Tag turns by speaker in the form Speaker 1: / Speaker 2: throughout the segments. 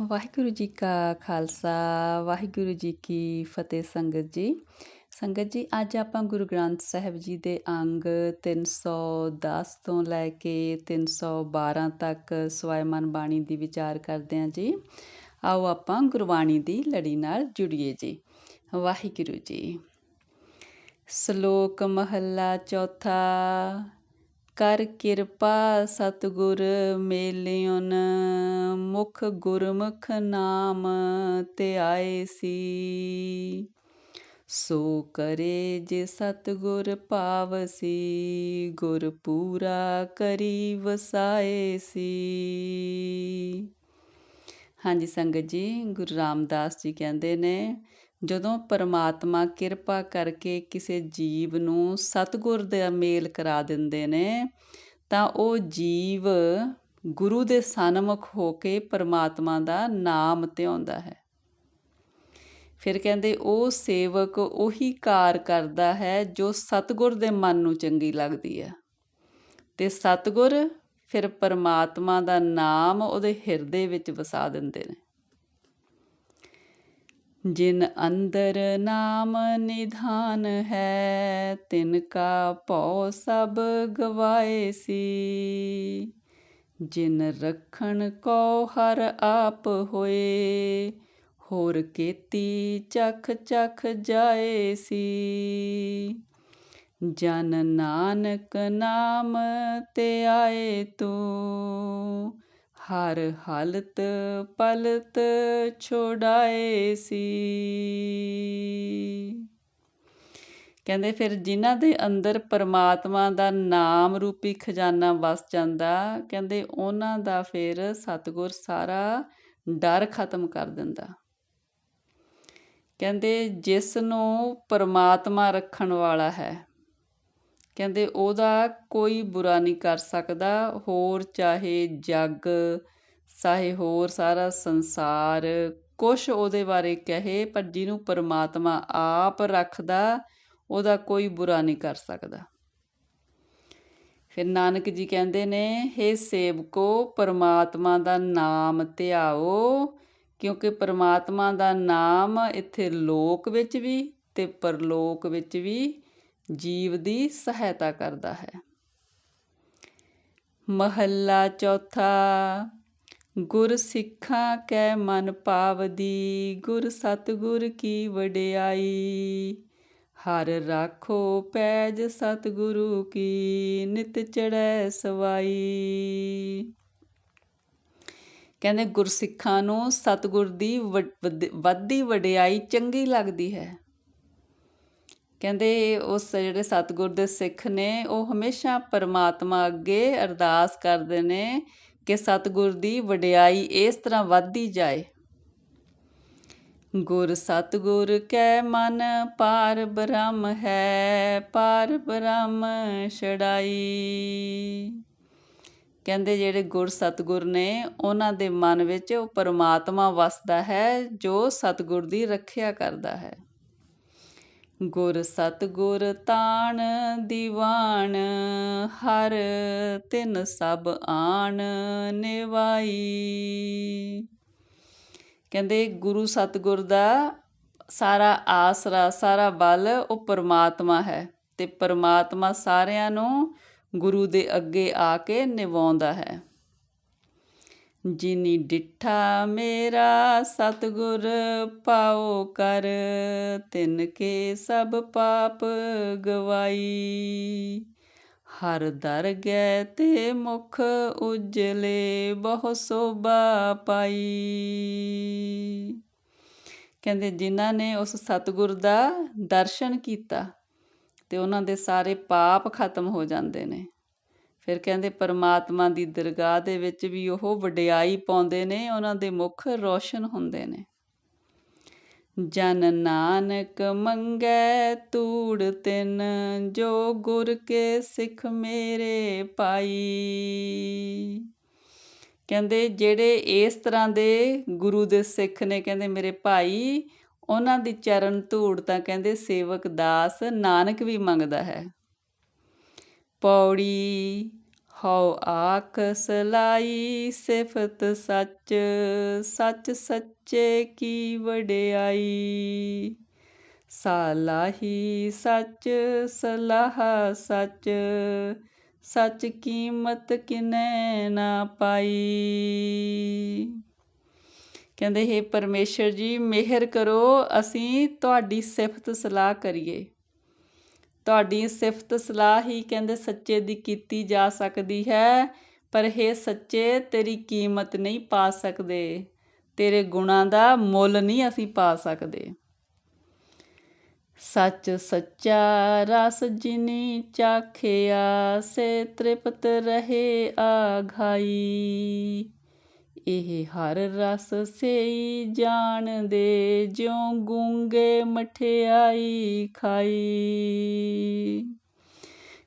Speaker 1: ਵਾਹਿਗੁਰੂ ਜੀ ਕਾ ਖਾਲਸਾ, ਵਾਹਿਗੁਰੂ ਜੀ ਕੀ ਫਤਿਹ ਸੰਗਤ ਜੀ। ਸੰਗਤ ਜੀ, ਅੱਜ ਆਪਾਂ ਗੁਰੂ ਗ੍ਰੰਥ ਸਾਹਿਬ ਜੀ ਦੇ ਅੰਗ 310 ਤੋਂ ਲੈ ਕੇ 312 ਤੱਕ ਸਵਾਇਮਨ ਬਾਣੀ ਦੀ ਵਿਚਾਰ ਕਰਦੇ ਹਾਂ ਜੀ। ਆਓ ਆਪਾਂ ਗੁਰਬਾਣੀ ਦੀ ਲੜੀ ਨਾਲ ਜੁੜੀਏ ਜੀ। ਵਾਹਿਗੁਰੂ ਜੀ। ਸ਼ਲੋਕ ਮਹੱਲਾ ਚੌਥਾ ਕਰ ਕਿਰਪਾ ਸਤਿਗੁਰ ਮੇਲਿਓਨ, ਮੁਖ ਗੁਰਮੁਖ ਨਾਮ ਤੇ ਆਏ ਸੀ। ਸੋ ਕਰੇ ਜੇ ਸਤਗੁਰ ਪਾਵਸੀ, ਗੁਰ ਪੂਰਾ ਕਰੀ ਵਸਾਏ ਸੀ। ਹਾਂਜੀ, ਸੰਗਤ ਜੀ, ਗੁਰੂ ਰਾਮਦਾਸ ਜੀ ਕਹਿੰਦੇ ਨੇ ਜਦੋਂ ਪਰਮਾਤਮਾ ਕਿਰਪਾ ਕਰਕੇ ਕਿਸੇ ਜੀਵ ਨੂੰ ਸਤਿਗੁਰ ਦਾ ਮੇਲ ਕਰਾ ਦਿੰਦੇ ਨੇ, ਤਾਂ ਉਹ ਜੀਵ ਗੁਰੂ ਦੇ ਸਨਮੁਖ ਹੋ ਕੇ ਪਰਮਾਤਮਾ ਦਾ ਨਾਮ ਧਿਆਉਂਦਾ ਹੈ। ਫਿਰ ਕਹਿੰਦੇ, ਉਹ ਸੇਵਕ ਉਹੀ ਕਾਰ ਕਰਦਾ ਹੈ ਜੋ ਸਤਗੁਰ ਦੇ ਮਨ ਨੂੰ ਚੰਗੀ ਲੱਗਦੀ ਹੈ। ਤੇ ਸਤਗੁਰ ਫਿਰ ਪਰਮਾਤਮਾ ਦਾ ਨਾਮ ਉਹਦੇ ਹਿਰਦੇ ਵਿੱਚ ਵਸਾ ਦਿੰਦੇ ਨੇ। ਜਿਨ ਅੰਦਰ ਨਾਮ ਨਿਧਾਨ ਹੈ, ਤਿਨ ਕਾ ਭਉ ਸਭ ਗਵਾਏ ਸੀ। ਜਿਨ ਰਖਣ ਕੋ ਹਰ ਆਪ ਹੋਏ, ਹੋਰ ਕੀਤੀ ਚਖ ਚਖ ਜਾਏ ਸੀ। ਜਨ ਨਾਨਕ ਨਾਮ ਤੇ ਆਏ ਤੂੰ ਹਰ ਹਾਲਤ ਪਲਤ ਛੋੜਾਏ ਸੀ। ਕਹਿੰਦੇ ਫਿਰ ਜਿਨ੍ਹਾਂ ਦੇ ਅੰਦਰ ਪਰਮਾਤਮਾ ਦਾ ਨਾਮ ਰੂਪੀ ਖਜ਼ਾਨਾ ਵਸ ਜਾਂਦਾ, ਕਹਿੰਦੇ ਉਹਨਾਂ ਦਾ ਫਿਰ ਸਤਗੁਰ ਸਾਰਾ ਡਰ ਖਤਮ ਕਰ ਦਿੰਦਾ। ਕਹਿੰਦੇ ਜਿਸ ਨੂੰ ਪਰਮਾਤਮਾ ਰੱਖਣ ਵਾਲਾ ਹੈ ਕਹਿੰਦੇ ਉਹਦਾ ਕੋਈ ਬੁਰਾ ਨਹੀਂ ਕਰ ਸਕਦਾ, ਹੋਰ ਚਾਹੇ ਜੱਗ, ਚਾਹੇ ਹੋਰ ਸਾਰਾ ਸੰਸਾਰ, ਕੁਛ ਉਹਦੇ ਬਾਰੇ ਕਹੇ, ਪਰ ਜਿਹਨੂੰ ਪਰਮਾਤਮਾ ਆਪ ਰੱਖਦਾ, ਉਹਦਾ ਕੋਈ ਬੁਰਾ ਨਹੀਂ ਕਰ ਸਕਦਾ। ਫਿਰ ਨਾਨਕ ਜੀ ਕਹਿੰਦੇ ਨੇ हे ਸੇਵਕੋ, ਪਰਮਾਤਮਾ ਦਾ ਨਾਮ ਧਿਆਓ, ਕਿਉਂਕਿ ਪਰਮਾਤਮਾ ਦਾ ਨਾਮ ਇੱਥੇ ਲੋਕ ਵਿੱਚ ਵੀ ਤੇ ਪਰਲੋਕ ਵਿੱਚ ਵੀ ਜੀਵ ਦੀ ਸਹਾਇਤਾ ਕਰਦਾ ਹੈ। ਮਹੱਲਾ ਚੌਥਾ ਗੁਰ ਸਿੱਖਾਂ ਕੈ ਮਨ ਪਾਵਦੀ, ਗੁਰ ਸਤਗੁਰ ਕੀ ਵਡਿਆਈ। ਹਰ ਰਾਖੋ ਪੈਜ ਸਤਗੁਰੂ ਕੀ, ਨਿਤ ਚੜੈ ਸਵਾਈ। ਕਹਿੰਦੇ ਗੁਰਸਿੱਖਾਂ ਨੂੰ ਸਤਗੁਰ ਦੀ ਵੱਡੀ ਵਡਿਆਈ ਚੰਗੀ ਲੱਗਦੀ ਹੈ। ਕਹਿੰਦੇ ਉਸ ਜਿਹੜੇ ਸਤਗੁਰ ਦੇ ਸਿੱਖ ਨੇ, ਉਹ ਹਮੇਸ਼ਾ ਪਰਮਾਤਮਾ ਅੱਗੇ ਅਰਦਾਸ ਕਰਦੇ ਨੇ ਕਿ ਸਤਗੁਰ ਦੀ ਵਡਿਆਈ ਇਸ ਤਰ੍ਹਾਂ ਵੱਧਦੀ ਜਾਏ। ਗੁਰ ਸਤਗੁਰ ਕੈ ਮਨ ਪਾਰ ਬ੍ਰਹਮ ਹੈ ਪਾਰ ਬ੍ਰਹਮ ਛੜਾਈ ਕਹਿੰਦੇ ਜਿਹੜੇ ਗੁਰ ਸਤਗੁਰ ਨੇ, ਉਹਨਾਂ ਦੇ ਮਨ ਵਿੱਚ ਉਹ ਪਰਮਾਤਮਾ ਵਸਦਾ ਹੈ, ਜੋ ਸਤਗੁਰ ਦੀ ਰੱਖਿਆ ਕਰਦਾ ਹੈ। ਗੁਰ ਸਤਗੁਰ ਤਾਣ ਦੀਵਾਨ, ਹਰ ਤਿਨ ਸਭ ਆਣ ਨਿਵਾਈ। ਕਹਿੰਦੇ ਗੁਰੂ ਸਤਗੁਰ ਦਾ ਸਾਰਾ ਆਸਰਾ, ਸਾਰਾ ਬਲ ਉਹ ਪਰਮਾਤਮਾ ਹੈ ਤੇ ਪਰਮਾਤਮਾ ਸਾਰਿਆਂ ਨੂੰ ਗੁਰੂ ਦੇ ਅੱਗੇ ਆ ਕੇ ਨਿਵਾਉਂਦਾ ਹੈ। ਜਿਨੀ ਡਿਠਾ ਮੇਰਾ ਸਤਗੁਰ ਪਾਓ ਕਰ, ਤਿਨ ਕੇ ਸਭ ਪਾਪ ਗਵਾਈ। ਹਰ ਦਰ ਗਏ ਤੇ ਮੁਖ ਉਜਲੇ, ਬਹੁ ਸੋਭਾ ਪਾਈ। ਕਹਿੰਦੇ ਜਿਨ੍ਹਾਂ ਨੇ ਉਸ ਸਤਗੁਰ ਦਾ ਦਰਸ਼ਨ ਕੀਤਾ, ਤੇ ਉਹਨਾਂ ਦੇ ਸਾਰੇ ਪਾਪ ਖਤਮ ਹੋ ਜਾਂਦੇ ਨੇ। ਫਿਰ ਕਹਿੰਦੇ ਪਰਮਾਤਮਾ ਦੀ ਦਰਗਾਹ ਦੇ ਵਿੱਚ ਵੀ ਉਹ ਵਡਿਆਈ ਪਾਉਂਦੇ ਨੇ, ਉਹਨਾਂ ਦੇ ਮੁਖ ਰੋਸ਼ਨ ਹੁੰਦੇ ਨੇ। ਜਨ ਨਾਨਕ ਮੰਗੈ ਤੂੜ ਤਿਨ, ਜੋ ਗੁਰ ਕੇ ਸਿੱਖ ਮੇਰੇ ਪਾਈ। ਕਹਿੰਦੇ ਜਿਹੜੇ ਇਸ ਤਰ੍ਹਾਂ ਦੇ ਗੁਰੂ ਦੇ ਸਿੱਖ ਨੇ, ਕਹਿੰਦੇ ਮੇਰੇ ਭਾਈ, ਉਹਨਾਂ ਦੀ ਚਰਨ ਧੂੜ ਤਾਂ ਕਹਿੰਦੇ ਸੇਵਕ ਦਾਸ ਨਾਨਕ ਵੀ ਮੰਗਦਾ ਹੈ। ਪੌੜੀ, ਹਉ ਆਖ ਸਲਾਈ, ਸਿਫਤ ਸੱਚ ਸੱਚ ਸੱਚੇ ਕੀ ਵਡਿਆਈ? ਸਾਲਾਹੀ ਸੱਚ, ਸਲਾਹ ਸੱਚ ਸੱਚ ਕੀਮਤ ਕਿਨੈ ਨਾ ਪਾਈ? ਕਹਿੰਦੇ, ਹੈ ਪਰਮੇਸ਼ਰ ਜੀ, ਮਿਹਰ ਕਰੋ, ਅਸੀਂ ਤੁਹਾਡੀ ਸਿਫਤ ਸਲਾਹ ਕਰੀਏ। ਤੁਹਾਡੀ ਸਿਫਤ ਸਲਾਹ ਹੀ ਕਹਿੰਦੇ ਸੱਚੇ ਦੀ ਕੀਤੀ ਜਾ ਸਕਦੀ ਹੈ, ਪਰ ਇਹ ਸੱਚੇ, ਤੇਰੀ ਕੀਮਤ ਨਹੀਂ ਪਾ ਸਕਦੇ। ਤੇਰੇ ਗੁਣਾਂ ਦਾ ਮੁੱਲ ਨਹੀਂ ਅਸੀਂ ਪਾ ਸਕਦੇ। ਸੱਚ ਸੱਚਾ ਰਸ ਜਿਨੀ ਚਾਖਿਆ, ਸੇ ਤ੍ਰਿਪਤ ਰਹੇ ਆਘਾਈ ਇਹ ਹਰ ਰਸ ਸੇਈ ਜਾਣਦੇ ਜਿਉ ਗੂੰਗੇ ਮਠਿਆਈ ਖਾਈ।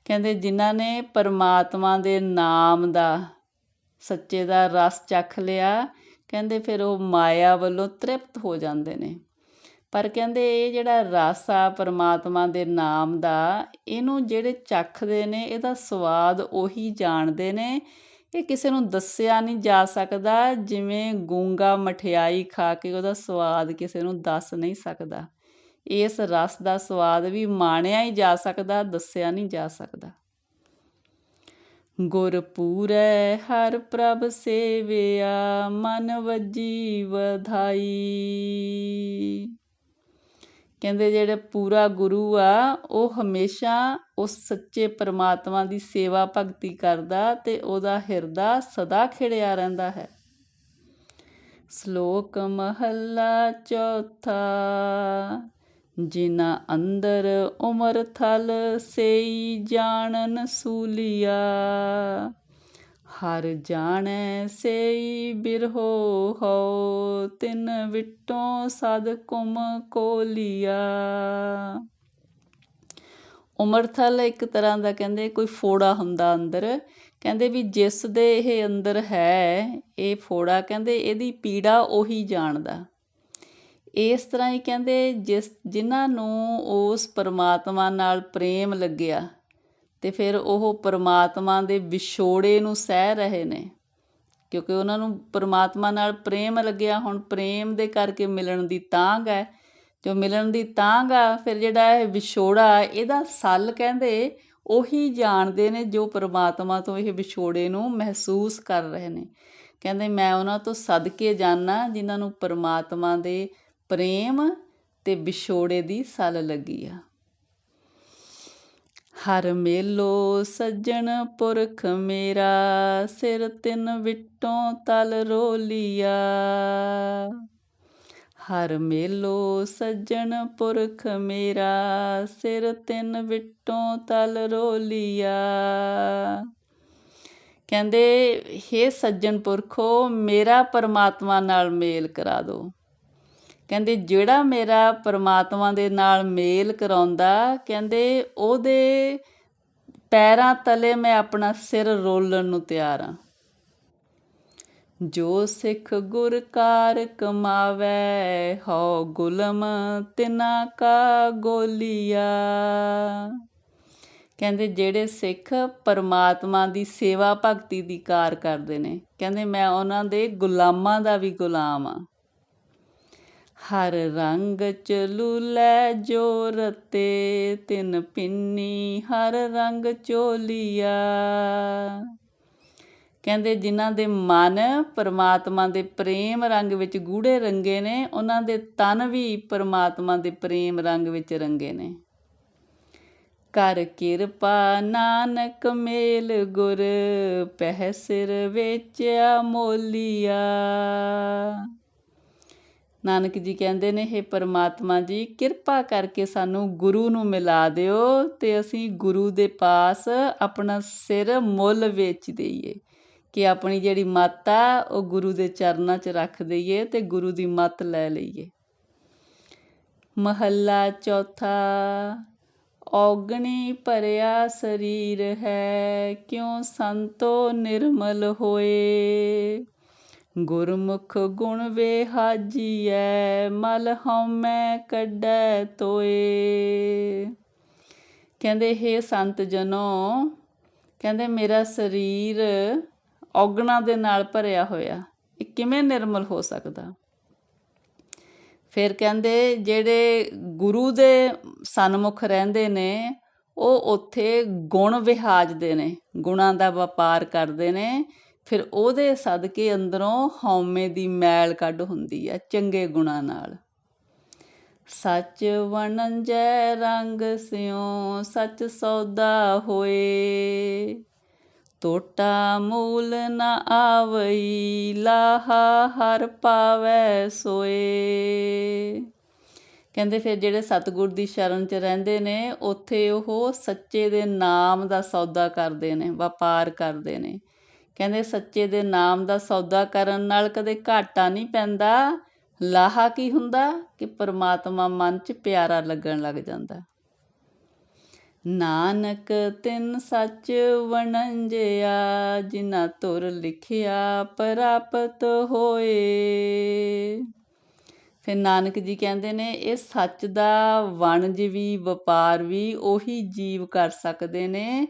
Speaker 1: ਕਹਿੰਦੇ ਜਿਨ੍ਹਾਂ ਨੇ ਪਰਮਾਤਮਾ ਦੇ ਨਾਮ ਦਾ, ਸੱਚੇ ਦਾ ਰਸ ਚੱਖ ਲਿਆ, ਕਹਿੰਦੇ ਫਿਰ ਉਹ ਮਾਇਆ ਵੱਲੋਂ ਤ੍ਰਿਪਤ ਹੋ ਜਾਂਦੇ ਨੇ। ਪਰ ਕਹਿੰਦੇ ਇਹ ਜਿਹੜਾ ਰਸ ਆ ਪਰਮਾਤਮਾ ਦੇ ਨਾਮ ਦਾ, ਇਹਨੂੰ ਜਿਹੜੇ ਚੱਖਦੇ ਨੇ, ਇਹਦਾ ਸਵਾਦ ਉਹੀ ਜਾਣਦੇ ਨੇ ਇਹ ਕਿਸੇ ਨੂੰ ਦੱਸਿਆ ਨਹੀਂ ਜਾ ਸਕਦਾ, ਜਿਵੇਂ ਗੂੰਗਾ ਮਠਿਆਈ ਖਾ ਕੇ ਉਹਦਾ ਸਵਾਦ ਕਿਸੇ ਨੂੰ ਦੱਸ ਨਹੀਂ ਸਕਦਾ। ਇਸ ਰਸ ਦਾ ਸਵਾਦ ਵੀ ਮਾਣਿਆ ਹੀ ਜਾ ਸਕਦਾ, ਦੱਸਿਆ ਨਹੀਂ ਜਾ ਸਕਦਾ। ਗੁਰ ਹਰ ਪ੍ਰਭ ਸੇਵਿਆ, ਮਨ ਵਜੀ ਵਧਾਈ। ਕਹਿੰਦੇ ਜਿਹੜੇ ਪੂਰਾ ਗੁਰੂ ਆ, ਉਹ ਹਮੇਸ਼ਾ ਉਸ ਸੱਚੇ ਪਰਮਾਤਮਾ ਦੀ ਸੇਵਾ ਭਗਤੀ ਕਰਦਾ ਤੇ ਉਹਦਾ ਹਿਰਦਾ ਸਦਾ ਖਿੜਿਆ ਰਹਿੰਦਾ ਹੈ। ਸ਼ਲੋਕ ਮਹੱਲਾ ਚੌਥਾ ਜਿਨਾ ਅੰਦਰ ਉਮਰ ਥਲ ਸੇਈ ਜਾਣਨ ਸੂਲੀਆ। ਹਰ ਜਾਣੈ ਸੇਈ ਬਿਰਹੋ ਹੋ ਤਿਨ ਵਿਟੋਂ ਸਦ ਕੁਮ ਕੋਲੀਆ ਉਮਰਥਲ ਇੱਕ ਤਰ੍ਹਾਂ ਦਾ ਕਹਿੰਦੇ ਕੋਈ ਫੋੜਾ ਹੁੰਦਾ ਅੰਦਰ, ਕਹਿੰਦੇ ਵੀ ਜਿਸ ਦੇ ਇਹ ਅੰਦਰ ਹੈ, ਇਹ ਫੋੜਾ ਕਹਿੰਦੇ ਇਹਦੀ ਪੀੜਾ ਉਹੀ ਜਾਣਦਾ। ਇਸ ਤਰ੍ਹਾਂ ਹੀ ਕਹਿੰਦੇ ਜਿਸ, ਜਿਨ੍ਹਾਂ ਨੂੰ ਉਸ ਪਰਮਾਤਮਾ ਨਾਲ ਪ੍ਰੇਮ ਲੱਗਿਆ ਤੇ ਫਿਰ ਉਹ ਪਰਮਾਤਮਾ ਦੇ ਵਿਛੋੜੇ ਨੂੰ ਸਹਿ ਰਹੇ ਨੇ। ਕਿਉਂਕਿ ਉਹਨਾਂ ਨੂੰ ਪਰਮਾਤਮਾ ਨਾਲ ਪ੍ਰੇਮ ਲੱਗਿਆ, ਹੁਣ ਪ੍ਰੇਮ ਦੇ ਕਰਕੇ ਮਿਲਣ ਦੀ ਤਾਂਗ ਹੈ। ਜੋ ਮਿਲਣ ਦੀ ਤਾਂਗ ਆ, ਫਿਰ ਜਿਹੜਾ ਇਹ ਵਿਛੋੜਾ, ਇਹਦਾ ਸੱਲ ਕਹਿੰਦੇ ਉਹੀ ਜਾਣਦੇ ਨੇ ਜੋ ਪਰਮਾਤਮਾ ਤੋਂ ਇਹ ਵਿਛੋੜੇ ਨੂੰ ਮਹਿਸੂਸ ਕਰ ਰਹੇ ਨੇ। ਕਹਿੰਦੇ ਮੈਂ ਉਹਨਾਂ ਤੋਂ ਸਦਕੇ ਜਾਣਾ ਜਿਨ੍ਹਾਂ ਨੂੰ ਪਰਮਾਤਮਾ ਦੇ ਪ੍ਰੇਮ ਤੇ ਵਿਛੋੜੇ ਦੀ ਸੱਲ ਲੱਗੀ ਆ। ਹਰ ਮੇਲੋ ਸੱਜਣ ਪੁਰਖ ਮੇਰਾ, ਸਿਰ ਤਿੰਨ ਵਿਟੋਂ ਤਲ ਰੋਲੀਆ। ਹਰ ਮੇਲੋ ਸੱਜਣ ਪੁਰਖ ਮੇਰਾ, ਸਿਰ ਤਿੰਨ ਵਿਟੋਂ ਤਲ ਰੋਲੀਆ। ਕਹਿੰਦੇ हे ਸੱਜਣ ਪੁਰਖੋ, ਮੇਰਾ ਪਰਮਾਤਮਾ ਨਾਲ ਮੇਲ ਕਰਾ ਦਿਓ। ਕਹਿੰਦੇ ਜਿਹੜਾ ਮੇਰਾ ਪਰਮਾਤਮਾ ਦੇ ਨਾਲ ਮੇਲ ਕਰਾਉਂਦਾ, ਕਹਿੰਦੇ ਉਹਦੇ ਪੈਰਾਂ ਤਲੇ ਮੈਂ ਆਪਣਾ ਸਿਰ ਰੋਲਣ ਨੂੰ ਤਿਆਰ ਆ। ਜੋ ਸਿੱਖ ਗੁਰ ਕਾਰ ਕਮਾਵੇ ਹੋ ਗੁਲਮ ਤਿਨਾ ਕਾ ਗੋਲੀਆ। ਕਹਿੰਦੇ ਜਿਹੜੇ ਸਿੱਖ ਪਰਮਾਤਮਾ ਦੀ ਸੇਵਾ ਭਗਤੀ ਦੀ ਕਾਰ ਕਰਦੇ ਨੇ, ਕਹਿੰਦੇ ਮੈਂ ਉਹਨਾਂ ਦੇ ਗੁਲਾਮਾਂ ਦਾ ਵੀ ਗੁਲਾਮ ਆ। ਹਰ ਰੰਗ ਚ ਚਲੂਲੇ ਜੋ ਰਤੇ ਤਿਨ ਪਿੰਨੀ ਹਰ ਰੰਗ ਚੋਲੀਆ। ਕਹਿੰਦੇ ਜਿਨ੍ਹਾਂ ਦੇ ਮਨ ਪਰਮਾਤਮਾ ਦੇ ਪ੍ਰੇਮ ਰੰਗ ਵਿੱਚ ਗੂੜੇ ਰੰਗੇ ਨੇ, ਉਹਨਾਂ ਦੇ ਤਨ ਵੀ ਪਰਮਾਤਮਾ ਦੇ ਪ੍ਰੇਮ ਰੰਗ ਵਿੱਚ ਰੰਗੇ ਨੇ। ਕਰ ਕਿਰਪਾ ਨਾਨਕ ਮੇਲ ਗੁਰ, ਪਹਿ ਸਿਰ ਵੇਚਿਆ ਮੋਲੀਆ। ਨਾਨਕ ਜੀ ਕਹਿੰਦੇ ਨੇ हे ਪਰਮਾਤਮਾ ਜੀ, ਕਿਰਪਾ ਕਰਕੇ ਸਾਨੂੰ ਗੁਰੂ ਨੂੰ ਮਿਲਾ ਦਿਓ ਤੇ ਅਸੀਂ ਗੁਰੂ ਦੇ ਪਾਸ ਆਪਣਾ ਸਿਰ ਮੁੱਲ ਵੇਚ ਦਈਏ। ਕਿ ਆਪਣੀ ਜਿਹੜੀ ਮੱਤ ਆ, ਉਹ ਗੁਰੂ ਦੇ ਚਰਨਾਂ 'ਚ ਰੱਖ ਦਈਏ ਤੇ ਗੁਰੂ ਦੀ ਮੱਤ ਲੈ ਲਈਏ। ਮਹੱਲਾ ਚੌਥਾ, ਔਗਣੀ ਭਰਿਆ ਸਰੀਰ ਹੈ, ਕਿਉਂ ਸੰਤੋ ਨਿਰਮਲ ਹੋਏ? ਗੁਰਮੁਖ ਗੁਣ ਵੇ ਮਲ ਹਉਮੈ ਕੱਢੈ ਤੋਏ। ਕਹਿੰਦੇ, ਹੈ ਸੰਤ ਜਨੋ, ਕਹਿੰਦੇ, ਮੇਰਾ ਸਰੀਰ ਔਗਣਾ ਦੇ ਨਾਲ ਭਰਿਆ ਹੋਇਆ, ਇਹ ਕਿਵੇਂ ਨਿਰਮਲ ਹੋ ਸਕਦਾ? ਫਿਰ ਕਹਿੰਦੇ, ਜਿਹੜੇ ਗੁਰੂ ਦੇ ਸਨਮੁਖ ਰਹਿੰਦੇ ਨੇ, ਉਹ ਉੱਥੇ ਗੁਣ ਵਿਹਾਜਦੇ ਨੇ, ਗੁਣਾਂ ਦਾ ਵਪਾਰ ਕਰਦੇ ਨੇ ਫਿਰ ਉਹਦੇ ਸਦਕੇ ਅੰਦਰੋਂ ਹਉਮੈ ਦੀ ਮੈਲ ਕੱਢ ਹੁੰਦੀ ਆ ਚੰਗੇ ਗੁਣਾਂ ਨਾਲ। ਸੱਚ ਵਣੰਜੈ ਰੰਗ ਸਿਉ, ਸੱਚ ਸੌਦਾ ਹੋਏ। ਟੋਟਾ ਮੂਲ ਨ ਆਵਈ, ਲਾਹਾ ਹਰ ਪਾਵੈ ਸੋਏ। ਕਹਿੰਦੇ ਫਿਰ ਜਿਹੜੇ ਸਤਿਗੁਰ ਦੀ ਸ਼ਰਨ 'ਚ ਰਹਿੰਦੇ ਨੇ, ਉੱਥੇ ਉਹ ਸੱਚੇ ਦੇ ਨਾਮ ਦਾ ਸੌਦਾ ਕਰਦੇ ਨੇ, ਵਪਾਰ ਕਰਦੇ ਨੇ। ਕਹਿੰਦੇ ਸੱਚੇ ਦੇ ਨਾਮ ਦਾ ਸੌਦਾ ਕਰਨ ਨਾਲ ਕਦੇ ਘਾਟਾ ਨਹੀਂ ਪੈਂਦਾ। ਲਾਹਾ ਕੀ ਹੁੰਦਾ? ਕਿ ਪਰਮਾਤਮਾ ਮਨ 'ਚ ਪਿਆਰਾ ਲੱਗਣ ਲੱਗ ਜਾਂਦਾ। ਨਾਨਕ ਤਿੰਨ ਸੱਚ ਵਣੰਜਿਆ ਜਿਨਾ ਤੁਰ ਲਿਖਿਆ ਪ੍ਰਾਪਤ ਹੋਏ। ਫਿਰ ਨਾਨਕ ਜੀ ਕਹਿੰਦੇ ਨੇ, ਇਹ ਸੱਚ ਦਾ ਵਣਜ ਵੀ ਵਪਾਰ ਵੀ ਉਹੀ ਜੀਵ ਕਰ ਸਕਦੇ ਨੇ,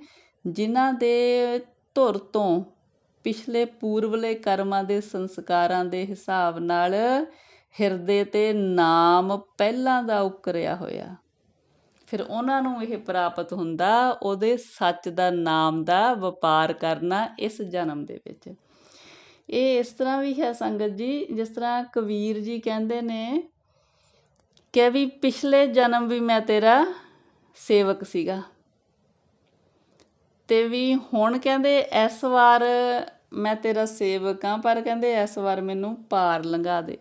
Speaker 1: ਜਿਨ੍ਹਾਂ ਦੇ ਧੁਰ ਤੋਂ ਪਿਛਲੇ ਪੂਰਵਲੇ ਕਰਮਾਂ ਦੇ ਸੰਸਕਾਰਾਂ ਦੇ ਹਿਸਾਬ ਨਾਲ ਹਿਰਦੇ ਤੇ ਨਾਮ ਪਹਿਲਾਂ ਦਾ ਉਕਰਿਆ ਹੋਇਆ। ਫਿਰ ਉਹਨਾਂ ਨੂੰ ਇਹ ਪ੍ਰਾਪਤ ਹੁੰਦਾ ਉਹਦੇ ਸੱਚ ਦਾ ਨਾਮ ਦਾ ਵਪਾਰ ਕਰਨਾ ਇਸ ਜਨਮ ਦੇ ਵਿੱਚ। ਇਹ ਇਸ ਤਰ੍ਹਾਂ ਵੀ ਹੈ ਸੰਗਤ ਜੀ, ਜਿਸ ਤਰ੍ਹਾਂ ਕਬੀਰ ਜੀ ਕਹਿੰਦੇ ਨੇ ਕਿ ਵੀ ਪਿਛਲੇ ਜਨਮ ਵੀ ਮੈਂ ਤੇਰਾ ਸੇਵਕ ਸੀਗਾ। ਤੇ ਵੀ ਹੁਣ ਕਹਿੰਦੇ, ਇਸ ਵਾਰ ਮੈਂ ਤੇਰਾ ਸੇਵਕ ਹਾਂ ਪਰ ਕਹਿੰਦੇ ਇਸ ਵਾਰ ਮੈਨੂੰ ਪਾਰ ਲੰਘਾ ਦੇ।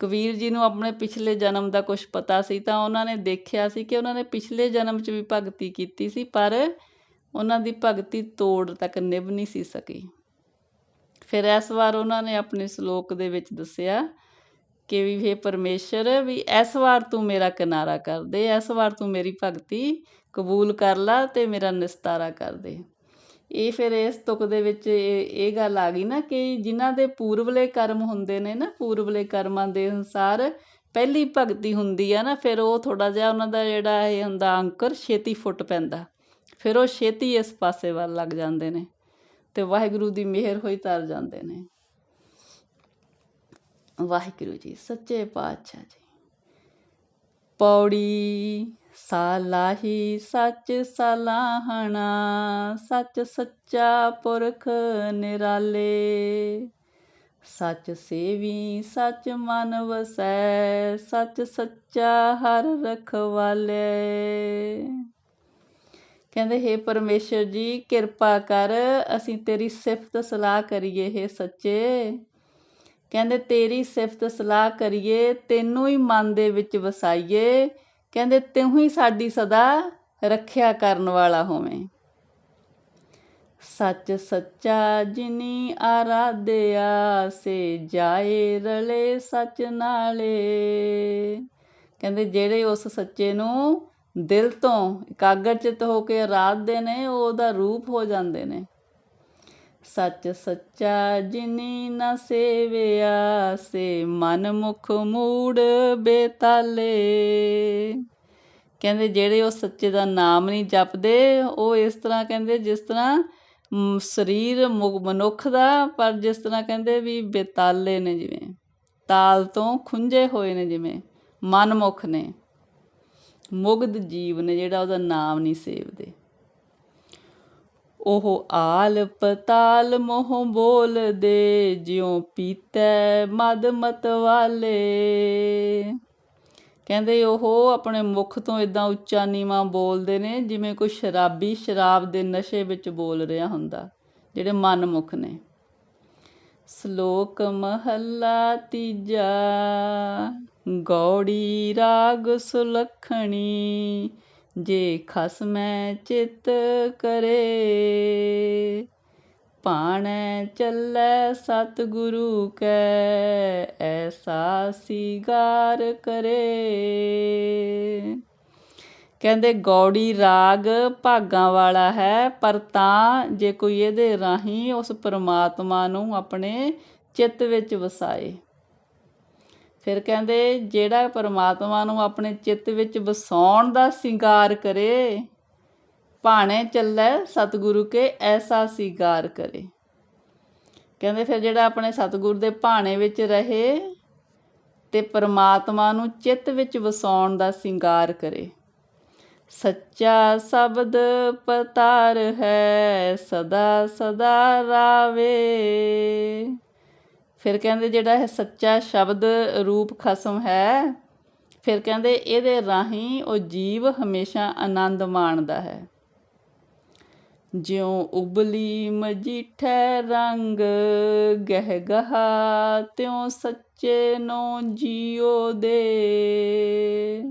Speaker 1: ਕਬੀਰ ਜੀ ਨੂੰ ਆਪਣੇ ਪਿਛਲੇ ਜਨਮ ਦਾ ਕੁਝ ਪਤਾ ਸੀ ਤਾਂ ਉਹਨਾਂ ਨੇ ਦੇਖਿਆ ਸੀ ਕਿ ਉਹਨਾਂ ਨੇ ਪਿਛਲੇ ਜਨਮ 'ਚ ਵੀ ਭਗਤੀ ਕੀਤੀ ਸੀ, ਪਰ ਉਹਨਾਂ ਦੀ ਭਗਤੀ ਤੋੜ ਤੱਕ ਨਿਭ ਨਹੀਂ ਸੀ ਸਕੀ। ਫਿਰ ਇਸ ਵਾਰ ਉਹਨਾਂ ਨੇ ਆਪਣੇ ਸ਼ਲੋਕ ਦੇ ਵਿੱਚ ਦੱਸਿਆ ਕਿ ਵੀ, ਹੇ ਪਰਮੇਸ਼ਰ, ਵੀ ਇਸ ਵਾਰ ਤੂੰ ਮੇਰਾ ਕਿਨਾਰਾ ਕਰ ਦੇ, ਇਸ ਵਾਰ ਤੂੰ ਮੇਰੀ ਭਗਤੀ ਕਬੂਲ ਕਰ ਲਾ ਤੇ ਮੇਰਾ ਨਿਸਤਾਰਾ ਕਰ ਦੇ। ਇਹ ਫਿਰ ਇਸ ਤੁਕ ਦੇ ਵਿੱਚ ਇਹ ਗੱਲ ਆ ਗਈ ਨਾ ਕਿ ਜਿਨ੍ਹਾਂ ਦੇ ਪੂਰਵਲੇ ਕਰਮ ਹੁੰਦੇ ਨੇ ਨਾ, ਪੂਰਵਲੇ ਕਰਮਾਂ ਦੇ ਅਨੁਸਾਰ ਪਹਿਲੀ ਭਗਤੀ ਹੁੰਦੀ ਆ ਨਾ, ਫਿਰ ਉਹ ਥੋੜਾ ਜਿਹਾ ਉਹਨਾਂ ਦਾ ਜਿਹੜਾ ਇਹ ਹੁੰਦਾ ਅੰਕਰ, ਛੇਤੀ ਫੁੱਟ ਪੈਂਦਾ। ਫਿਰ ਉਹ ਛੇਤੀ ਇਸ ਪਾਸੇ ਵੱਲ ਲੱਗ ਜਾਂਦੇ ਨੇ ਤੇ ਵਾਹਿਗੁਰੂ ਦੀ ਮਿਹਰ ਹੋਈ ਤਰ ਜਾਂਦੇ ਨੇ। ਵਾਹਿਗੁਰੂ ਜੀ, ਸੱਚੇ ਪਾਤਸ਼ਾਹ ਜੀ। ਪੌੜੀ ਸਾਲਾਹੀ ਸੱਚ ਸਲਾਹਣਾ, ਸੱਚ ਸੱਚਾ ਪੁਰਖ ਨਿਰਾਲੇ। ਸੱਚ ਸੇਵੀ, ਸੱਚ ਮਨ ਵਸੈ, ਸੱਚ ਸੱਚਾ ਹਰ ਰਖਵਾਲੇ। ਕਹਿੰਦੇ, ਹੈ ਪਰਮੇਸ਼ਰ ਜੀ, ਕਿਰਪਾ ਕਰ, ਅਸੀਂ ਤੇਰੀ ਸਿਫਤ ਸਲਾਹ ਕਰੀਏ, ਹੈ ਸੱਚੇ। ਕਹਿੰਦੇ, ਤੇਰੀ ਸਿਫਤ ਸਲਾਹ ਕਰੀਏ, ਤੈਨੂੰ ਹੀ ਮਨ ਦੇ ਵਿੱਚ ਵਸਾਈਏ। ਕਹਿੰਦੇ ਤੂੰ ਹੀ ਸਾਡੀ ਸਦਾ ਰੱਖਿਆ ਕਰਨ ਵਾਲਾ ਹੋਵੇਂ। ਸੱਚ ਸੱਚਾ ਜਿਨੀ ਆਰਾਧਿਆ ਸੇ ਜਾਏ ਰਲੇ ਸੱਚ ਨਾਲੇ। ਕਹਿੰਦੇ ਜਿਹੜੇ ਉਸ ਸੱਚੇ ਨੂੰ ਦਿਲ ਤੋਂ ਇਕਾਗਰ ਚਿਤ ਹੋ ਕੇ ਆਰਾਧਦੇ ਨੇ ਉਹਦਾ ਰੂਪ ਹੋ ਜਾਂਦੇ ਨੇ। ਸੱਚ ਸੱਚਾ ਜਿਨੀ ਨਾ ਸੇਵਿਆ ਸੇ, ਮਨ ਮੁਖ ਮੂੜ ਬੇਤਾਲੇ। ਕਹਿੰਦੇ ਜਿਹੜੇ ਉਹ ਸੱਚੇ ਦਾ ਨਾਮ ਨਹੀਂ ਜਪਦੇ, ਉਹ ਇਸ ਤਰ੍ਹਾਂ ਕਹਿੰਦੇ ਜਿਸ ਤਰ੍ਹਾਂ ਸਰੀਰ ਮਨੁੱਖ ਦਾ, ਪਰ ਜਿਸ ਤਰ੍ਹਾਂ ਕਹਿੰਦੇ ਵੀ ਬੇਤਾਲੇ ਨੇ ਜਿਵੇਂ। ਤਾਲ ਤੋਂ ਖੁੰਝੇ ਹੋਏ ਨੇ ਜਿਵੇਂ ਮਨਮੁਖ ਨੇ। ਮੁਗਧ ਜੀਵ ਨੇ ਜਿਹੜਾ ਉਹਦਾ ਨਾਮ ਨਹੀਂ ਸੇਵਦੇ। ਉਹ ਆਲ ਪਤਾਲ ਮੋਹ ਬੋਲਦੇ ਜਿਉ ਪੀਤੈ ਮਦ ਮਤ ਵਾਲੇ। ਕਹਿੰਦੇ ਉਹ ਆਪਣੇ ਮੁਖ ਤੋਂ ਇਦਾਂ ਉੱਚਾ ਨੀਵਾ ਬੋਲਦੇ ਨੇ, ਜਿਵੇਂ ਕੋਈ ਸ਼ਰਾਬੀ ਸ਼ਰਾਬ ਦੇ ਨਸ਼ੇ ਵਿੱਚ ਬੋਲ ਰਿਹਾ ਹੁੰਦਾ, ਜਿਹੜੇ ਮਨ ਮੁਖ ਨੇ। ਸ਼ਲੋਕ ਮਹੱਲਾ ਤੀਜਾ, ਗੌੜੀ ਰਾਗ ਸੁਲਖਣੀ। ਜੇ ਖਸਮੈ ਚਿਤ ਕਰੇ ਪਾਣੈ ਚੱਲੈ ਸਤਿਗੁਰੂ ਕੈ, ਐਸਾ ਸੀਗਾਰ ਕਰੇ। ਕਹਿੰਦੇ ਗੌੜੀ ਰਾਗ ਭਾਗਾਂ ਵਾਲਾ ਹੈ, ਪਰ ਤਾਂ ਜੇ ਕੋਈ ਇਹਦੇ ਰਾਹੀਂ ਉਸ ਪਰਮਾਤਮਾ ਨੂੰ ਆਪਣੇ ਚਿੱਤ ਵਿੱਚ ਵਸਾਏ। ਫਿਰ ਕਹਿੰਦੇ, ਜਿਹੜਾ ਪਰਮਾਤਮਾ ਨੂੰ ਆਪਣੇ ਚਿੱਤ ਵਿੱਚ ਵਸਾਉਣ ਦਾ ਸ਼ਿੰਗਾਰ ਕਰੇ, ਭਾਣੇ ਚੱਲੈ ਸਤਿਗੁਰੂ ਕੇ ਐਸਾ ਸਿਗਾਰ ਕਰੇ। ਕਹਿੰਦੇ ਫਿਰ ਜਿਹੜਾ ਆਪਣੇ ਸਤਿਗੁਰ ਦੇ ਭਾਣੇ ਵਿੱਚ ਰਹੇ ਤੇ ਪਰਮਾਤਮਾ ਨੂੰ ਚਿੱਤ ਵਿੱਚ ਵਸਾਉਣ ਦਾ ਸਿੰਗਾਰ ਕਰੇ। ਸੱਚਾ ਸ਼ਬਦ ਪਤਾਰ ਹੈ, ਸਦਾ ਸਦਾ ਰਾਵੇ। ਫਿਰ ਕਹਿੰਦੇ ਜਿਹੜਾ ਇਹ ਸੱਚਾ ਸ਼ਬਦ ਰੂਪ ਖਸਮ ਹੈ, ਫਿਰ ਕਹਿੰਦੇ ਇਹਦੇ ਰਾਹੀਂ ਉਹ ਜੀਵ ਹਮੇਸ਼ਾ ਆਨੰਦ ਮਾਣਦਾ ਹੈ। ਜਿਉ ਉਬਲੀ ਮਜੀਠੈ ਰੰਗ ਗਹਿ ਗਹਾ ਤਿਉ ਸੱਚੇ ਨੋ ਜੀਉ ਦੇ।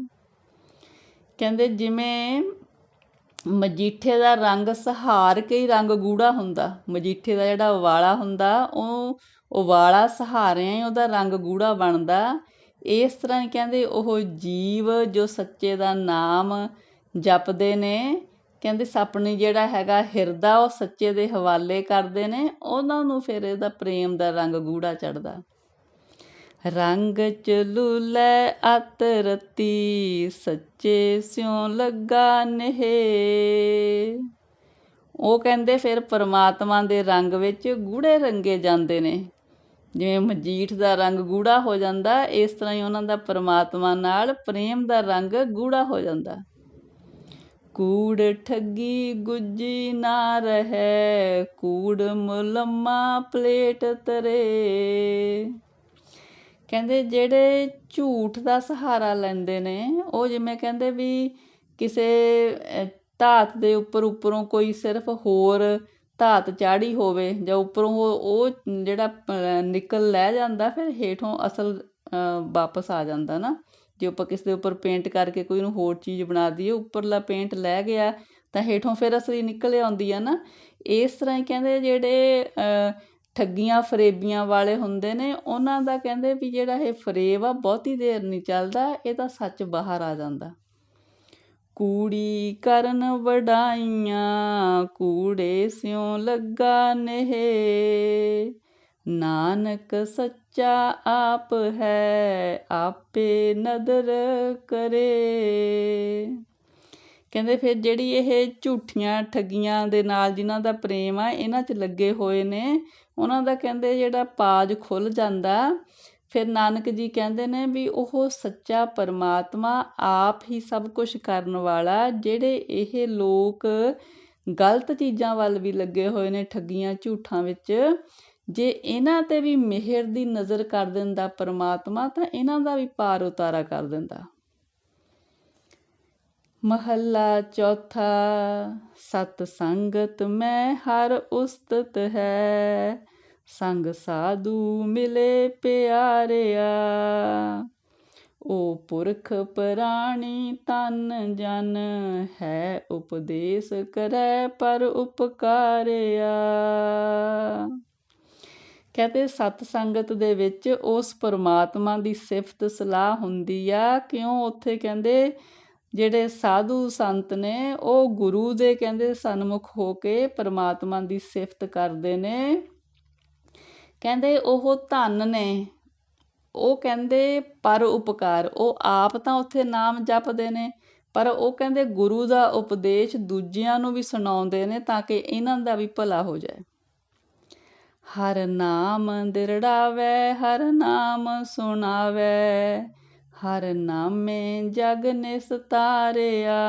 Speaker 1: ਕਹਿੰਦੇ ਜਿਵੇਂ ਮਜੀਠੇ ਦਾ ਰੰਗ ਸਹਾਰ ਕੇ ਹੀ ਰੰਗ ਗੂੜਾ ਹੁੰਦਾ, ਮਜੀਠੇ ਦਾ ਜਿਹੜਾ ਵਾਲਾ ਹੁੰਦਾ, ਉਹ ਉਬਾਲਾ ਸਹਾਰਿਆਂ ਹੀ ਉਹਦਾ ਰੰਗ ਗੂੜਾ ਬਣਦਾ। ਇਸ ਤਰ੍ਹਾਂ ਹੀ ਕਹਿੰਦੇ ਉਹ ਜੀਵ ਜੋ ਸੱਚੇ ਦਾ ਨਾਮ ਜਪਦੇ ਨੇ। ਕਹਿੰਦੇ ਸਪਨੀ ਜਿਹੜਾ ਹੈਗਾ ਹਿਰਦਾ, ਉਹ ਸੱਚੇ ਦੇ ਹਵਾਲੇ ਕਰਦੇ ਨੇ। ਉਹਨਾਂ ਨੂੰ ਫਿਰ ਇਹਦਾ ਪ੍ਰੇਮ ਦਾ ਰੰਗ ਗੂੜਾ ਚੜਦਾ ਰੰਗ ਚਲੂਲੇ ਅਤ ਰਤੀ ਸੱਚੇ ਸਿਉ ਲੱਗਾ ਨਹਿ। ਉਹ ਕਹਿੰਦੇ ਫਿਰ ਪਰਮਾਤਮਾ ਦੇ ਰੰਗ ਵਿੱਚ ਗੂੜੇ ਰੰਗੇ ਜਾਂਦੇ ਨੇ। ਜਿਵੇਂ ਮਜੀਠ ਦਾ ਰੰਗ ਗੂੜਾ ਹੋ ਜਾਂਦਾ, ਇਸ ਤਰ੍ਹਾਂ ਹੀ ਉਹਨਾਂ ਦਾ ਪਰਮਾਤਮਾ ਨਾਲ ਪ੍ਰੇਮ ਦਾ ਰੰਗ ਗੂੜਾ ਹੋ ਜਾਂਦਾ। ਕੂੜ ਠੱਗੀ ਗੁੱਜੀ ਨਾ ਰਹੇ, ਕੂੜ ਮੁਲਮਾ ਪਲੇਟ ਤਰੇ। ਕਹਿੰਦੇ ਜਿਹੜੇ ਝੂਠ ਦਾ ਸਹਾਰਾ ਲੈਂਦੇ ਨੇ, ਉਹ ਜਿਵੇਂ ਕਹਿੰਦੇ ਵੀ ਕਿਸੇ ਧਾਤ ਦੇ ਉੱਪਰ ਉੱਪਰੋਂ ਕੋਈ ਸਿਰਫ ਹੋਰ ਧਾਤ ਚਾੜੀ ਹੋਵੇ ਜਾਂ ਉੱਪਰੋਂ ਉਹ ਜਿਹੜਾ ਨਿਕਲ ਲੈ ਜਾਂਦਾ, ਫਿਰ ਹੇਠੋਂ ਅਸਲ ਵਾਪਸ ਆ ਜਾਂਦਾ ਨਾ। ਜੇ ਆਪਾਂ ਕਿਸੇ ਦੇ ਉੱਪਰ ਪੇਂਟ ਕਰਕੇ ਕੋਈ ਨੂੰ ਹੋਰ ਚੀਜ਼ ਬਣਾ ਦਈਏ, ਉੱਪਰਲਾ ਪੇਂਟ ਲੈ ਗਿਆ, ਤਾਂ ਹੇਠੋਂ ਫਿਰ ਅਸਲੀ ਨਿਕਲ ਆਉਂਦੀ ਆ ਨਾ। ਇਸ ਤਰ੍ਹਾਂ ਹੀ ਕਹਿੰਦੇ ਜਿਹੜੇ ਠੱਗੀਆਂ, ਫਰੇਬੀਆਂ ਵਾਲੇ ਹੁੰਦੇ ਨੇ, ਉਹਨਾਂ ਦਾ ਕਹਿੰਦੇ ਵੀ ਜਿਹੜਾ ਇਹ ਫਰੇਬ ਆ, ਬਹੁਤੀ ਦੇਰ ਨਹੀਂ ਚੱਲਦਾ, ਇਹ ਤਾਂ ਸੱਚ ਬਾਹਰ ਆ ਜਾਂਦਾ। ਕੂੜੀ ਕਰਨ ਵਡਾਈਆਂ, ਕੂੜੇ ਸਿਉ ਲੱਗਾ ਨਹਿ। ਨਾਨਕ ਸੱਚਾ ਆਪ ਹੈ, ਆਪੇ ਨਦਰ ਕਰੇ। ਕਹਿੰਦੇ ਫਿਰ ਜਿਹੜੀ ਇਹ ਝੂਠੀਆਂ ਠੱਗੀਆਂ ਦੇ ਨਾਲ ਜਿਨ੍ਹਾਂ ਦਾ ਪ੍ਰੇਮ ਆ, ਇਹਨਾਂ 'ਚ ਲੱਗੇ ਹੋਏ ਨੇ, ਉਹਨਾਂ ਦਾ ਕਹਿੰਦੇ ਜਿਹੜਾ ਪਾਜ ਖੁੱਲ ਜਾਂਦਾ ਫਿਰ ਨਾਨਕ ਜੀ ਕਹਿੰਦੇ ਨੇ ਵੀ ਉਹ ਸੱਚਾ ਪਰਮਾਤਮਾ ਆਪ ਹੀ ਸਭ ਕੁਝ ਕਰਨ ਵਾਲਾ, ਜਿਹੜੇ ਇਹ ਲੋਕ ਗਲਤ ਚੀਜ਼ਾਂ ਵੱਲ ਵੀ ਲੱਗੇ ਹੋਏ ਨੇ ਠੱਗੀਆਂ ਝੂਠਾਂ ਵਿੱਚ, ਜੇ ਇਹਨਾਂ ਤੇ ਵੀ ਮਿਹਰ ਦੀ ਨਜ਼ਰ ਕਰ ਦਿੰਦਾ ਪਰਮਾਤਮਾ ਤਾਂ ਇਹਨਾਂ ਦਾ ਵੀ ਪਾਰ ਉਤਾਰਾ ਕਰ ਦਿੰਦਾ। ਮਹੱਲਾ ਚੌਥਾ, ਸਤ ਸੰਗਤ ਮੈਂ ਹਰ ਉਸਤਤ ਹੈ। ਸੰਗ ਸਾਧੂ ਮਿਲੇ ਪਿਆਰਿਆ। ਓ ਪੁਰਖ ਪ੍ਰਾਣੀ ਤਨ ਜਨ, ਹੈ ਉਪਦੇਸ਼ ਕਰੈ ਪਰ ਉਪਕਾਰਿਆ। ਕਹਤੇ ਸਤ ਸੰਗਤ ਦੇ ਵਿੱਚ ਉਸ ਪਰਮਾਤਮਾ ਦੀ ਸਿਫਤ ਸਲਾਹ ਹੁੰਦੀ ਆ। ਕਿਉਂ? ਉੱਥੇ ਕਹਿੰਦੇ ਜਿਹੜੇ ਸਾਧੂ ਸੰਤ ਨੇ, ਉਹ ਗੁਰੂ ਦੇ ਕਹਿੰਦੇ ਸਨਮੁਖ ਹੋ ਕੇ ਪਰਮਾਤਮਾ ਦੀ ਸਿਫਤ ਕਰਦੇ ਨੇ। ਕਹਿੰਦੇ ਉਹ ਧਨ ਨੇ। ਉਹ ਕਹਿੰਦੇ ਪਰ ਉਪਕਾਰ। ਉਹ ਆਪ ਤਾਂ ਉੱਥੇ ਨਾਮ ਜਪਦੇ ਨੇ, ਪਰ ਉਹ ਕਹਿੰਦੇ ਗੁਰੂ ਦਾ ਉਪਦੇਸ਼ ਦੂਜਿਆਂ ਨੂੰ ਵੀ ਸੁਣਾਉਂਦੇ ਨੇ ਤਾਂ ਕਿ ਇਹਨਾਂ ਦਾ ਵੀ ਭਲਾ ਹੋ ਜਾਏ। ਹਰ ਨਾਮ ਦਿਰੜਾਵੇ, ਹਰ ਨਾਮ ਸੁਣਾਵੇ, ਹਰ ਨਾਮੇ ਜਗ ਨਿਸਤਾਰਿਆ।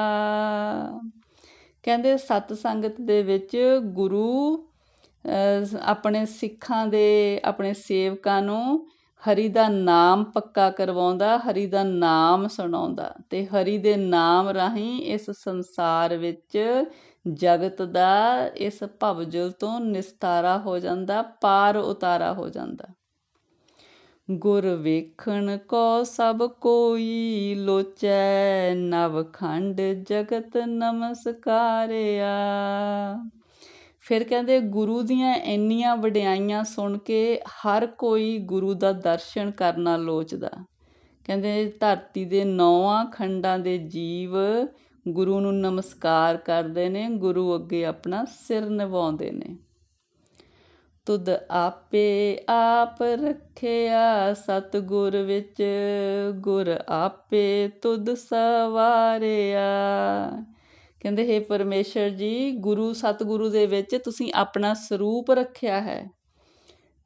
Speaker 1: ਕਹਿੰਦੇ ਸਤ ਸੰਗਤ ਦੇ ਵਿੱਚ ਗੁਰੂ ਆਪਣੇ ਸਿੱਖਾਂ ਦੇ, ਆਪਣੇ ਸੇਵਕਾਂ ਨੂੰ ਹਰੀ ਦਾ ਨਾਮ ਪੱਕਾ ਕਰਵਾਉਂਦਾ, ਹਰੀ ਦਾ ਨਾਮ ਸੁਣਾਉਂਦਾ ਤੇ ਹਰੀ ਦੇ ਨਾਮ ਰਾਹੀਂ ਇਸ ਸੰਸਾਰ ਵਿੱਚ ਜਗਤ ਦਾ ਇਸ ਭਵਜਲ ਤੋਂ ਨਿਸਤਾਰਾ ਹੋ ਜਾਂਦਾ, ਪਾਰ ਉਤਾਰਾ ਹੋ ਜਾਂਦਾ। ਗੁਰ ਵੇਖਣ ਕੋ ਸਭ ਕੋਈ ਲੋਚੈ, ਨਵ ਖੰਡ ਜਗਤ ਨਮਸਕਾਰਿਆ। ਫਿਰ ਕਹਿੰਦੇ ਗੁਰੂ ਦੀਆਂ ਇੰਨੀਆਂ ਵਡਿਆਈਆਂ ਸੁਣ ਕੇ ਹਰ ਕੋਈ ਗੁਰੂ ਦਾ ਦਰਸ਼ਨ ਕਰਨਾ ਲੋਚਦਾ। ਕਹਿੰਦੇ ਧਰਤੀ ਦੇ ਨੌਵਾਂ ਖੰਡਾਂ ਦੇ ਜੀਵ ਗੁਰੂ ਨੂੰ ਨਮਸਕਾਰ ਕਰਦੇ ਨੇ, ਗੁਰੂ ਅੱਗੇ ਆਪਣਾ ਸਿਰ ਨਿਵਾਉਂਦੇ ਨੇ। ਤੁਧ ਆਪੇ ਆਪ ਰੱਖਿਆ ਸਤਗੁਰ ਵਿੱਚ, ਗੁਰ ਆਪੇ ਤੁਧ ਸਵਾਰਿਆ। ਕਹਿੰਦੇ, ਹੇ ਪਰਮੇਸ਼ਰ ਜੀ, ਗੁਰੂ ਸਤਿਗੁਰੂ ਦੇ ਵਿੱਚ ਤੁਸੀਂ ਆਪਣਾ ਸਰੂਪ ਰੱਖਿਆ ਹੈ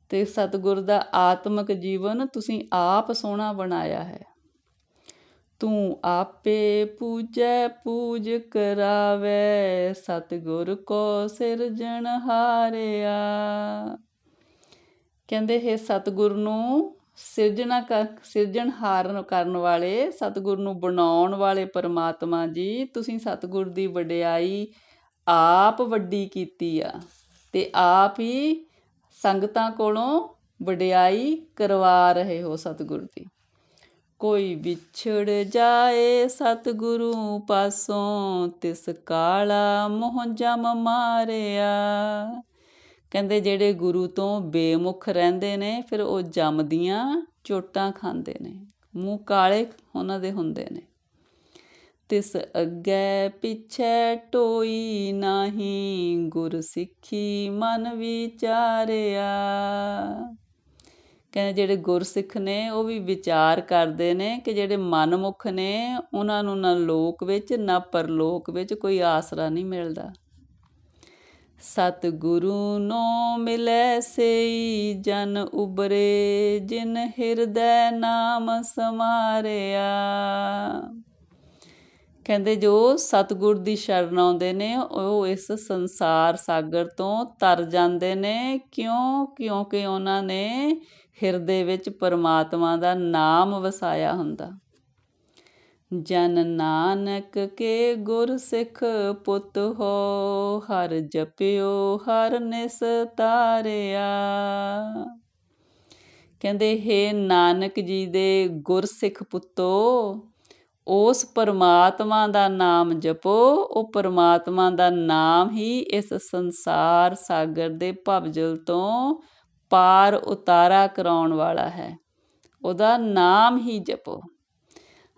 Speaker 1: ਤੇ ਸਤਿਗੁਰ ਦਾ ਆਤਮਿਕ ਜੀਵਨ ਤੁਸੀਂ ਆਪ ਸੋਹਣਾ ਬਣਾਇਆ ਹੈ। ਤੂੰ ਆਪੇ ਪੂਜੈ, ਪੂਜ ਕਰਾਵੇ, ਸਤਿਗੁਰ ਕੋ ਸਿਰਜਣ ਹਾਰਿਆ। ਕਹਿੰਦੇ, ਹੈ ਸਤਿਗੁਰ ਨੂੰ ਸਿਰਜਣਾ ਕਰ ਸਿਰਜਣਹਾਰ ਕਰਨ ਵਾਲੇ, ਸਤਿਗੁਰ ਨੂੰ ਬਣਾਉਣ ਵਾਲੇ ਪਰਮਾਤਮਾ ਜੀ, ਤੁਸੀਂ ਸਤਿਗੁਰ ਦੀ ਵਡਿਆਈ ਆਪ ਵੱਡੀ ਕੀਤੀ ਆ ਤੇ ਆਪ ਹੀ ਸੰਗਤਾਂ ਕੋਲੋਂ ਵਡਿਆਈ ਕਰਵਾ ਰਹੇ ਹੋ ਸਤਿਗੁਰ ਦੀ। ਕੋਈ ਵਿਛੜ ਜਾਏ ਸਤਿਗੁਰੂ ਪਾਸੋਂ, ਤਿਸ ਕਾਲਾ ਮੋਹ ਜਮ ਮਾਰਿਆ। ਕਹਿੰਦੇ ਜਿਹੜੇ ਗੁਰੂ ਤੋਂ ਬੇਮੁਖ ਰਹਿੰਦੇ ਨੇ, ਫਿਰ ਉਹ ਜੰਮਦੀਆਂ ਚੋਟਾਂ ਖਾਂਦੇ ਨੇ, ਮੂੰਹ ਕਾਲੇ ਉਹਨਾਂ ਦੇ ਹੁੰਦੇ ਨੇ। ਤਿਸ ਅੱਗੇ ਪਿਛੇ ਟੋਈ ਨਹੀਂ ਗੁਰ ਸਿੱਖੀ ਮਨ ਵਿਚਾਰਿਆ। ਕਹਿੰਦੇ ਜਿਹੜੇ ਗੁਰਸਿੱਖ ਨੇ, ਉਹ ਵੀ ਵਿਚਾਰ ਕਰਦੇ ਨੇ ਕਿ ਜਿਹੜੇ ਮਨਮੁਖ ਨੇ, ਉਹਨਾਂ ਨੂੰ ਨਾ ਲੋਕ ਵਿੱਚ, ਨਾ ਪਰਲੋਕ ਵਿੱਚ ਕੋਈ ਆਸਰਾ ਨਹੀਂ ਮਿਲਦਾ। ਸਤਿਗੁਰੂ ਨੋ ਮਿਲੈ ਸਈ, ਜਨ ਉਬਰੇ ਜਿਨ ਹਿਰਦੈ ਨਾਮ ਸਮਾਰਿਆ। ਕਹਿੰਦੇ ਜੋ ਸਤਿਗੁਰ ਦੀ ਸ਼ਰਨ ਆਉਂਦੇ ਨੇ, ਉਹ ਇਸ ਸੰਸਾਰ ਸਾਗਰ ਤੋਂ ਤਰ ਜਾਂਦੇ ਨੇ। ਕਿਉਂ? ਕਿਉਂਕਿ ਉਹਨਾਂ ਨੇ ਹਿਰਦੇ ਵਿੱਚ ਪਰਮਾਤਮਾ ਦਾ ਨਾਮ ਵਸਾਇਆ ਹੁੰਦਾ। ਜਨ ਨਾਨਕ ਕੇ ਗੁਰ ਸਿੱਖ ਪੁੱਤ ਹੋ, ਹਰ ਜਪਿਓ, ਹਰ ਨਿਸਤਾਰਿਆ ਕਹਿੰਦੇ, ਹੈ ਨਾਨਕ ਜੀ ਦੇ ਗੁਰਸਿੱਖ ਪੁੱਤੋ, ਉਸ ਪਰਮਾਤਮਾ ਦਾ ਨਾਮ ਜਪੋ, ਉਹ ਪਰਮਾਤਮਾ ਦਾ ਨਾਮ ਹੀ ਇਸ ਸੰਸਾਰ ਸਾਗਰ ਦੇ ਭਵਜਲ ਤੋਂ ਪਾਰ ਉਤਾਰਾ ਕਰਾਉਣ ਵਾਲਾ ਹੈ। ਉਹਦਾ ਨਾਮ ਹੀ ਜਪੋ।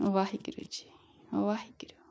Speaker 1: ਵਾਹਿਗੁਰੂ ਜੀ ਵਾਹਿਗੁਰੂ